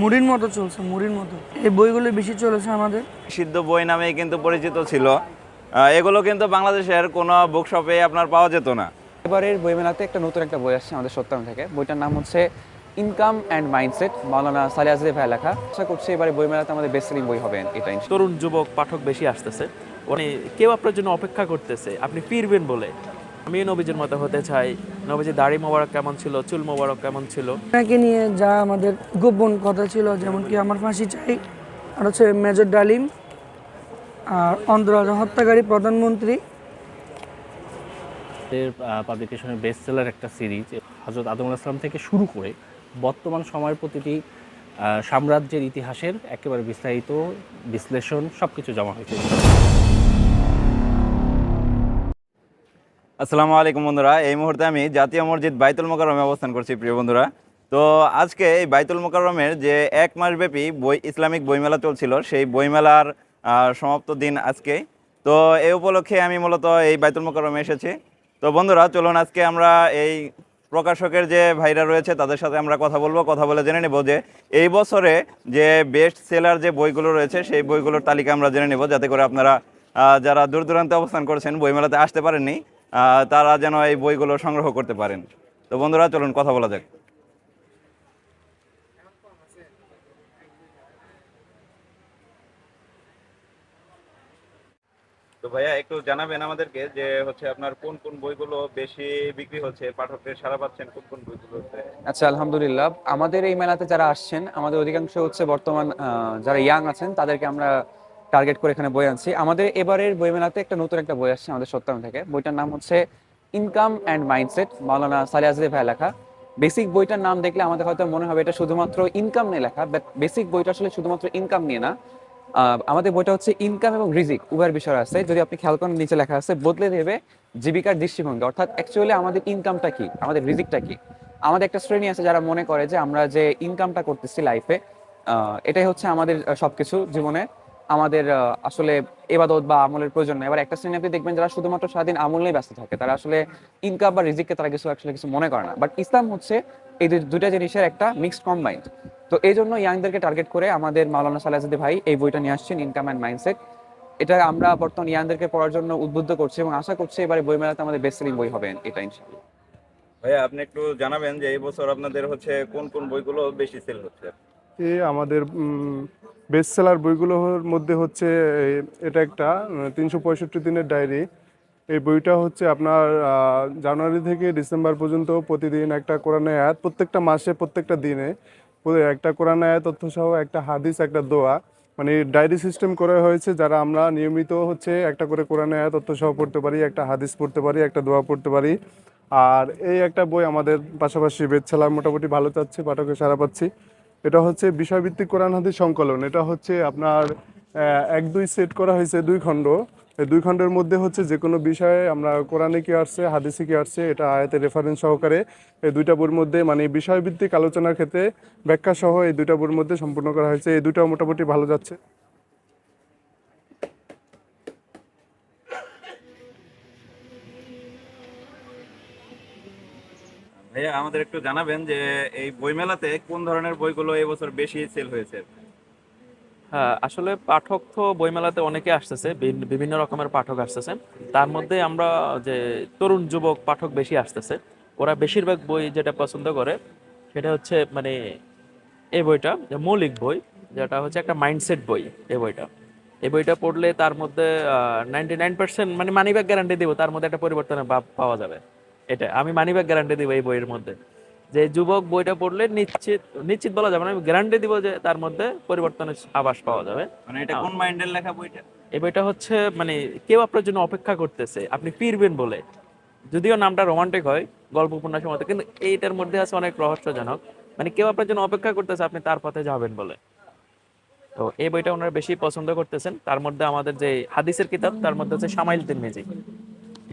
মুড়ির মতো চলছে মুড়ির মতো। এই বইগুলো বেশি চলেছে আমাদের। সিদ্ধ বই নামে কিন্তু পরিচিত ছিল। এগুলো কিন্তু বাংলাদেশের কোনো বুক শপে আপনার পাওয়া যেত না। এবারের বইমেলাতে একটা নতুন একটা বই আসছে আমাদের সত্তম থেকে। বইটার নাম হচ্ছে ইনকাম অ্যান্ড মাইন্ডসেট মাওলানা সালি আজরে ভাই লেখা। আশা করছি এবারে বইমেলাতে আমাদের বেস্ট সেলিং বই হবে এটা তরুণ যুবক পাঠক বেশি আসতেছে। মানে কেউ আপনার জন্য অপেক্ষা করতেছে। আপনি ফিরবেন বলে। আমি নবীজির মতো হতে চাই। নবীজির দাড়ি মোবারক কেমন ছিল চুল মোবারক কেমন ছিল? ওনাকে নিয়ে যা আমাদের গোপন কথা ছিল যেমন কি আমার ফাঁসি চাই আর হচ্ছে মেজর ডালিম আর অন্তরাজ হত্যাকারী প্রধানমন্ত্রী। এর পাবলিকেশনের বেস্ট সেলার একটা সিরিজ হজরত আদম আসলাম থেকে শুরু করে বর্তমান সময়ের প্রতিটি সাম্রাজ্যের ইতিহাসের একেবারে বিস্তারিত বিশ্লেষণ সব কিছু জমা হয়েছে। আসসালামু আলাইকুম বন্ধুরা, এই মুহূর্তে আমি জাতীয় মসজিদ বাইতুল মোকাররমে অবস্থান করছি, প্রিয় বন্ধুরা। তো আজকে এই বাইতুল মোকাররমের যে এক মাসব্যাপী বই, ইসলামিক বইমেলা চলছিল, সেই বইমেলার সমাপ্ত দিন আজকে। তো এই উপলক্ষে আমি মূলত এই বাইতুল মোকাররমে এসেছি। তো বন্ধুরা, চলুন আজকে আমরা এই প্রকাশকের যে ভাইরা রয়েছে, তাদের সাথে আমরা কথা বলব, কথা বলে জেনে নেব যে এই বছরে যে বেস্ট সেলার যে বইগুলো রয়েছে, সেই বইগুলোর তালিকা আমরা জেনে নেব, যাতে করে আপনারা যারা দূর দূরান্তে অবস্থান করছেন, বইমেলাতে আসতে পারেননি। তারা যেন এই বইগুলো সংগ্রহ করতে পারেন। তো বন্ধুরা চলুন কথা বলা যাক। তো ভাইয়া একটু জানাবেন আমাদেরকে যে হচ্ছে আপনার কোন কোন বইগুলো বেশি বিক্রি হচ্ছে পাঠকের সারা পাচ্ছেন কোন কোন বইগুলো আচ্ছা আলহামদুলিল্লাহ। আমাদের এই মেলাতে যারা আসছেন আমাদের অধিকাংশ হচ্ছে বর্তমান আহ, যারা ইয়াং আছেন তাদেরকে আমরা টার্গেট করে এখানে বই আনছি। আমাদের এবারের বই মেলাতে একটা নতুন একটা বই আসছে আমাদের সত্তম থেকে। বইটার নাম হচ্ছে ইনকাম অ্যান্ড মাইন্ডসেট মাওলানা সালি আজরে ভাই লেখা। বেসিক বইটার নাম দেখলে আমাদের হয়তো মনে হবে এটা শুধুমাত্র ইনকাম নিয়ে লেখা বাট বেসিক বইটা আসলে শুধুমাত্র ইনকাম নিয়ে না। আমাদের বইটা হচ্ছে ইনকাম এবং রিজিক উভয়ের বিষয় আছে। যদি আপনি খেয়াল করেন, নিচে লেখা আছে, বদলে দেবে জীবিকার দৃষ্টিভঙ্গি। অর্থাৎ অ্যাকচুয়ালি আমাদের ইনকামটা কি? আমাদের রিজিকটা কি? আমাদের একটা শ্রেণি আছে যারা মনে করে যে আমরা যে ইনকামটা করতেছি লাইফে এটাই হচ্ছে আমাদের সবকিছু জীবনে। আমাদের আসলে এবাদত বা আমলের প্রয়োজন নেই। এবার একটা শ্রেণি আপনি দেখবেন যারা শুধুমাত্র সারাদিন আমল নিয়ে ব্যস্ত থাকে, তারা আসলে ইনকাম বা রিজিককে তারা কিছু আসলে কিছু মনে করে না। বাট ইসলাম হচ্ছে এই দুইটা জিনিসের একটা মিক্সড কম্বাইন্ড তো এই জন্য ইয়াংদেরকে টার্গেট করে আমাদের মাওলানা সালাজাদি ভাই এই বইটা নিয়ে আসছেন ইনকাম অ্যান্ড মাইন্ডসেট এটা আমরা বর্তমান ইয়াংদেরকে পড়ার জন্য উদ্বুদ্ধ করছি এবং আশা করছি এবারে বইমেলাতে আমাদের বেস্ট সেলিং বই হবে এটা, ইনশাআল্লাহ। ভাইয়া, আপনি একটু জানাবেন যে এই বছর আপনাদের হচ্ছে কোন কোন বইগুলো বেশি সেল হচ্ছে? এ আমাদের বেস্ট সেলার বইগুলোর মধ্যে হচ্ছে এটা একটা তিনশো পঁয়ষট্টি দিনের ডায়েরি। এই বইটা হচ্ছে আপনার জানুয়ারি থেকে ডিসেম্বর পর্যন্ত প্রতিদিন একটা কোরআন আয়াত, প্রত্যেকটা মাসে, প্রত্যেকটা দিনে একটা কোরআন আয়াত তথ্য সহ একটা হাদিস, একটা দোয়া। মানে ডায়েরি সিস্টেম করা হয়েছে, যারা আমরা নিয়মিত হচ্ছে একটা করে কোরআন আয়াত তথ্য সহ পড়তে পারি, একটা হাদিস পড়তে পারি, একটা দোয়া পড়তে পারি। আর এই একটা বই আমাদের পাশাপাশি বেদ মোটামুটি ভালো চাচ্ছে, পাঠকের সারা পাচ্ছি। এটা হচ্ছে বিষয়ভিত্তিক কোরআন হাদিস সংকলন। এটা হচ্ছে আপনার এক, দুই সেট করা হয়েছে, দুই খণ্ড। দুই খণ্ডের মধ্যে হচ্ছে যে কোনো বিষয়ে আমরা কোরআনে কি আসছে, হাদিসে কি আসছে, এটা আয়াতের রেফারেন্স সহকারে এই দুইটা বইয়ের মধ্যে মানে বিষয়ভিত্তিক আলোচনার ক্ষেত্রে ব্যাখ্যা সহ এই দুইটা বইয়ের মধ্যে সম্পূর্ণ করা হয়েছে। এই দুইটাও মোটামুটি ভালো যাচ্ছে। ভাইয়া, আমাদের একটু জানাবেন যে এই বইমেলাতে কোন ধরনের বইগুলো এই বছর বেশি সেল হয়েছে? হ্যাঁ আসলে পাঠক তো বইমেলাতে অনেকে আসতেছে বিভিন্ন রকমের পাঠক আসতেছে। তার মধ্যে আমরা যে তরুণ যুবক পাঠক বেশি আসতেছে, ওরা বেশিরভাগ বই যেটা পছন্দ করে, সেটা হচ্ছে মানে এই বইটা মৌলিক বই, যেটা হচ্ছে একটা মাইন্ডসেট বই এই বইটা। এই বইটা পড়লে তার মধ্যে নাইনটি নাইন পার্সেন্ট মানে মানিব্যাগ গ্যারান্টি দিব, তার মধ্যে একটা পরিবর্তনের ভাব পাওয়া যাবে। এটা আমি মানিব্যাগ গ্যারান্টি দিব এই বইয়ের মধ্যে। যে যুবক বইটা পড়লে নিশ্চিত নিশ্চিত বলা যাবে না আমি গ্যারান্টি দিব যে তার মধ্যে পরিবর্তনের আভাস পাওয়া যাবে। মানে এটা কোন মাইন্ডের লেখা বইটা? এই বইটা হচ্ছে মানে কেউ আপনার জন্য অপেক্ষা করতেছে আপনি ফিরবেন বলে। যদিও নামটা রোমান্টিক হয় গল্প উপন্যাসের মতো কিন্তু এইটার মধ্যে আছে অনেক রহস্যজনক। মানে কেউ আপনার জন্য অপেক্ষা করতেছে আপনি তার পথে যাবেন বলে। তো এই বইটা ওনারা বেশি পছন্দ করতেছেন। তার মধ্যে আমাদের যে হাদিসের কিতাব তার মধ্যে হচ্ছে সামাইল তিরমিজি।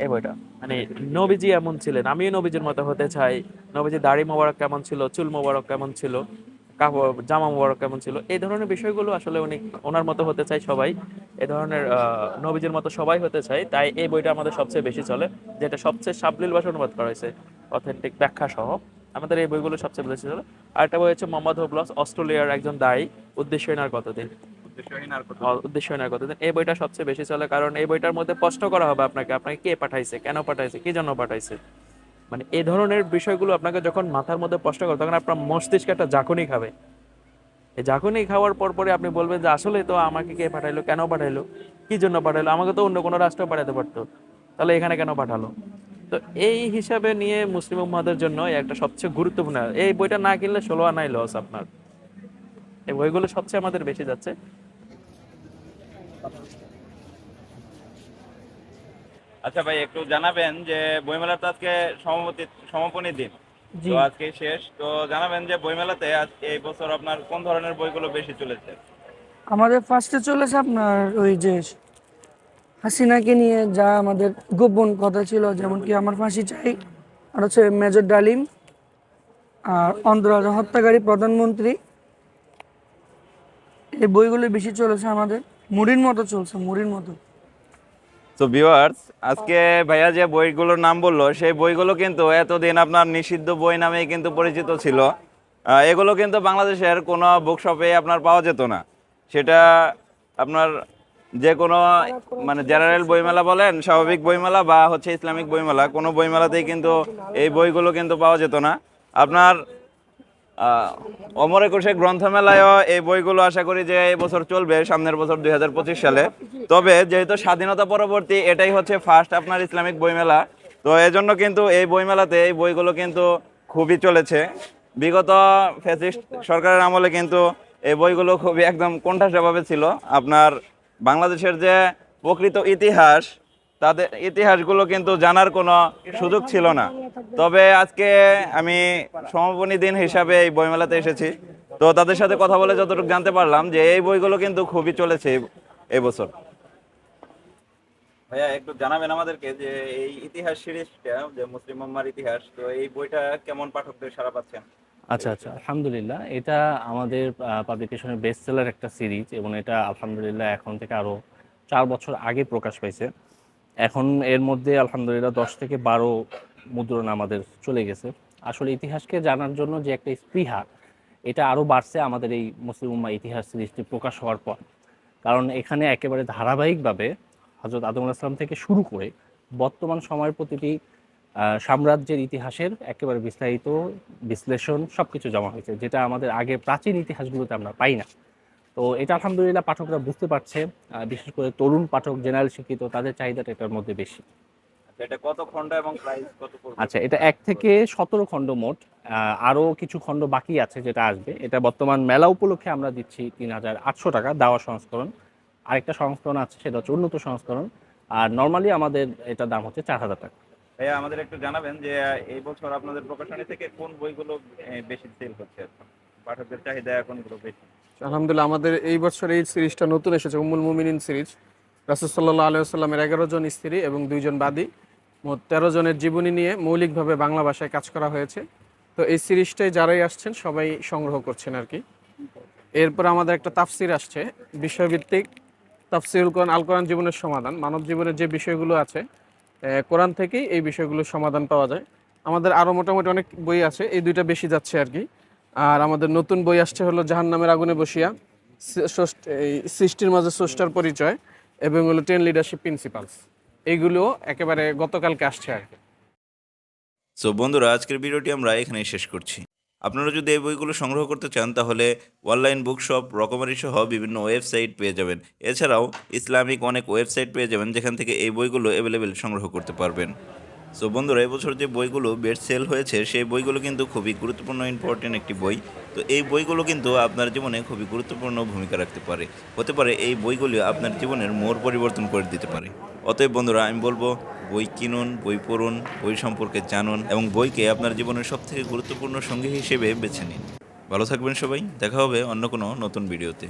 এই বইটা। মানে নবীজি এমন ছিলেন। আমিও নবীজির মতো হতে চাই। নবীজি দাড়ি মোবারক কেমন ছিল, চুল মোবারক কেমন ছিল, কাপড়, জামা মোবারক কেমন ছিল, এই ধরনের বিষয়গুলো আসলে উনি ওনার মতো হতে চাই সবাই। এই ধরনের নবীজির মতো সবাই হতে চাই তাই এই বইটা আমাদের সবচেয়ে বেশি চলে, যেটা সবচেয়ে সাবলীল ভাষা অনুবাদ করা হয়েছে অথেন্টিক ব্যাখ্যা সহ আমাদের এই বইগুলো সবচেয়ে বেশি চলে। আরেকটা বই হচ্ছে মোহাম্মদ হোবলস, অস্ট্রেলিয়ার একজন দায়ী উদ্দেশ্যহীন আর কতদিন? উদ্দেশ্যহীন আর কতদিন এই বইটা সবচেয়ে বেশি চলে, কারণ এই বইটার মধ্যে করা হবে আপনাকে আপনাকে কে পাঠাইছে, কেন পাঠাইছে, কি জন্য পাঠাইছে। মানে এই ধরনের বিষয়গুলো আপনাকে যখন মাথার মধ্যে করে তখন আপনার মস্তিষ্কে একটা ঝাঁকুনি খাবে। এই ঝাঁকুনি খাওয়ার পর পরে আপনি বলবেন যে, আসলে তো আমাকে কে পাঠাইলো, কেন পাঠাইলো, কি জন্য পাঠাইলো? আমাকে তো অন্য কোনো রাষ্ট্র পাঠাতে পারতো। তাহলে এখানে কেন পাঠালো? তো এই হিসাবে নিয়ে মুসলিম উম্মাদের জন্য একটা সবচেয়ে গুরুত্বপূর্ণ, এই বইটা না কিনলে ষোলো আনাই লস আপনার। এই বইগুলো সবচেয়ে আমাদের বেশি যাচ্ছে। আচ্ছা ভাই একটু জানাবেন যে বইমেলার তো আজকে সমাপতি সমাপনী দিন। তো আজকে শেষ। তো জানাবেন যে বইমেলাতে আজকে এই বছর আপনার কোন ধরনের বইগুলো বেশি চলেছে? আমাদের ফার্স্টে চলেছে আপনার ওই যে হাসিনাকে নিয়ে যা আমাদের গোপন কথা ছিল যেমন কি আমার ফাঁসি চাই আর হচ্ছে মেজর ডালিম আর অন্ধ্র হত্যাকারী প্রধানমন্ত্রী। এই বইগুলো বেশি চলেছে আমাদের। মুড়ির মতো চলছে মুড়ির মতো। তো ভিউয়ার্স আজকে ভাইয়া যে বইগুলোর নাম বলল, সেই বইগুলো কিন্তু এতদিন আপনার নিষিদ্ধ বই নামেই কিন্তু পরিচিত ছিল। এগুলো কিন্তু বাংলাদেশের কোনো বুকশপে আপনার পাওয়া যেত না। সেটা আপনার যে কোনো মানে জেনারেল বইমেলা বলেন, স্বাভাবিক বইমেলা বা হচ্ছে ইসলামিক বইমেলা, কোনো বইমেলাতেই কিন্তু এই বইগুলো কিন্তু পাওয়া যেত না। আপনার অমর একুশে গ্রন্থমেলায়ও এই বইগুলো আশা করি যে এই বছর চলবে, সামনের বছর দুই হাজার পঁচিশ সালে। তবে যেহেতু স্বাধীনতা পরবর্তী, এটাই হচ্ছে ফার্স্ট আপনার ইসলামিক বইমেলা। তো এজন্য কিন্তু এই বইমেলাতে এই বইগুলো কিন্তু খুবই চলেছে। বিগত ফ্যাসিস্ট সরকারের আমলে কিন্তু এই বইগুলো খুবই একদম কোণঠাসাভাবে ছিল। আপনার বাংলাদেশের যে প্রকৃত ইতিহাস তাদের ইতিহাসগুলো কিন্তু জানার কোনো সুযোগ ছিল না। তবে আজকে আমি সমাপনী দিন হিসাবে এই বইমেলাতে এসেছি। তো তাদের সাথে কথা বলে যতটুকু জানতে পারলাম যে এই বইগুলো কিন্তু খুবই চলেছে এই- এই ভাইয়া একটু জানাবেন আমাদেরকে যে এই ইতিহাস সিরিজটা যে মুসলিম উম্মার ইতিহাস তো এই বইটা কেমন পাঠকদের সারা পাচ্ছেন? আচ্ছা আচ্ছা আলহামদুলিল্লাহ। এটা আমাদের পাবলিকেশনের বেস্ট সেলার একটা সিরিজ এবং এটা আলহামদুলিল্লাহ এখন থেকে আরও চার বছর আগে প্রকাশ পাইছে। এখন এর মধ্যে আলহামদুলিল্লাহ দশ থেকে বারো মুদ্রণ আমাদের চলে গেছে। আসলে ইতিহাসকে জানার জন্য যে একটা স্পৃহা, এটা আরও বাড়ছে আমাদের এই মুসলিম উম্মা ইতিহাস সিরিজটি প্রকাশ হওয়ার পর। কারণ এখানে একেবারে ধারাবাহিকভাবে হজরত আদম আসলাম থেকে শুরু করে বর্তমান সময়ের প্রতিটি সাম্রাজ্যের ইতিহাসের একেবারে বিস্তারিত বিশ্লেষণ সব কিছু জমা হয়েছে, যেটা আমাদের আগে প্রাচীন ইতিহাসগুলোতে আমরা পাই না। তো এটা আলহামদুলিল্লাহ পাঠকরা বুঝতে পারছে বিশেষ করে তরুণ পাঠক জেনারেল শিক্ষিত তাদের চাহিদাটা এটার মধ্যে বেশি। আচ্ছা, এটা কত খণ্ড এবং প্রাইস কত আচ্ছা এটা এক থেকে সতেরো খণ্ড মোট আহ, আরও কিছু খণ্ড বাকি আছে যেটা আসবে। এটা বর্তমান মেলা উপলক্ষে আমরা দিচ্ছি তিন হাজার আটশো টাকা দাওয়া সংস্করণ। আরেকটা সংস্করণ আছে সেটা হচ্ছে উন্নত সংস্করণ। আর নর্মালি আমাদের এটার দাম হচ্ছে চার হাজার টাকা। ভাইয়া আমাদের একটু জানাবেন যে এই বছর আপনাদের প্রকাশনী থেকে কোন বইগুলো বেশি সেল হচ্ছে? পাঠকদের চাহিদা কোনগুলো বেশি? আলহামদুলিল্লাহ, আমাদের এই বছর এই সিরিজটা নতুন এসেছে, উম্মুল মুমিনিন সিরিজ। রাসুসাল্লাহ আলাইসাল্লামের এগারো জন স্ত্রী এবং দুইজন বাদী। মোট তেরো জনের জীবনী নিয়ে মৌলিকভাবে বাংলা ভাষায় কাজ করা হয়েছে। তো এই সিরিজটাই যারাই আসছেন, সবাই সংগ্রহ করছেন আর কি। এরপর আমাদের একটা তাফসির আসছে, বিষয়ভিত্তিক তাফসিরুল কোরআন, আল কোরআন জীবনের সমাধান। মানব জীবনের যে বিষয়গুলো আছে কোরআন থেকেই এই বিষয়গুলোর সমাধান পাওয়া যায়। আমাদের আরও মোটামুটি অনেক বই আছে, এই দুইটা বেশি যাচ্ছে আর কি। আর আমাদের নতুন বই আসছে হলো জাহান্নামের আগুনে বসিয়া সৃষ্টির মাঝে স্রষ্টার পরিচয় এবং হলো টেন লিডারশিপ প্রিন্সিপালস এইগুলো একেবারে গতকালকে আসছে আর কি। সো বন্ধুরা, আজকের ভিডিওটি আমরা এখানেই শেষ করছি। আপনারা যদি এই বইগুলো সংগ্রহ করতে চান, তাহলে অনলাইন বুকশপ, রকমারি সহ বিভিন্ন ওয়েবসাইট পেয়ে যাবেন। এছাড়াও ইসলামিক অনেক ওয়েবসাইট পেয়ে যাবেন, যেখান থেকে এই বইগুলো অ্যাভেলেবেল সংগ্রহ করতে পারবেন। সো বন্ধুরা, এবছর যে বইগুলো বেস্ট সেল হয়েছে, সেই বইগুলো কিন্তু খুবই গুরুত্বপূর্ণ ইম্পর্টেন্ট একটি বই। তো এই বইগুলো কিন্তু আপনার জীবনে খুবই গুরুত্বপূর্ণ ভূমিকা রাখতে পারে। হতে পারে এই বইগুলি আপনার জীবনের মোড় পরিবর্তন করে দিতে পারে। অতএব বন্ধুরা, আমি বলব, বই কিনুন, বই পড়ুন, বই সম্পর্কে জানুন এবং বইকে আপনার জীবনের সবথেকে গুরুত্বপূর্ণ সঙ্গী হিসেবে বেছে নিন। ভালো থাকবেন সবাই, দেখা হবে অন্য কোনো নতুন ভিডিওতে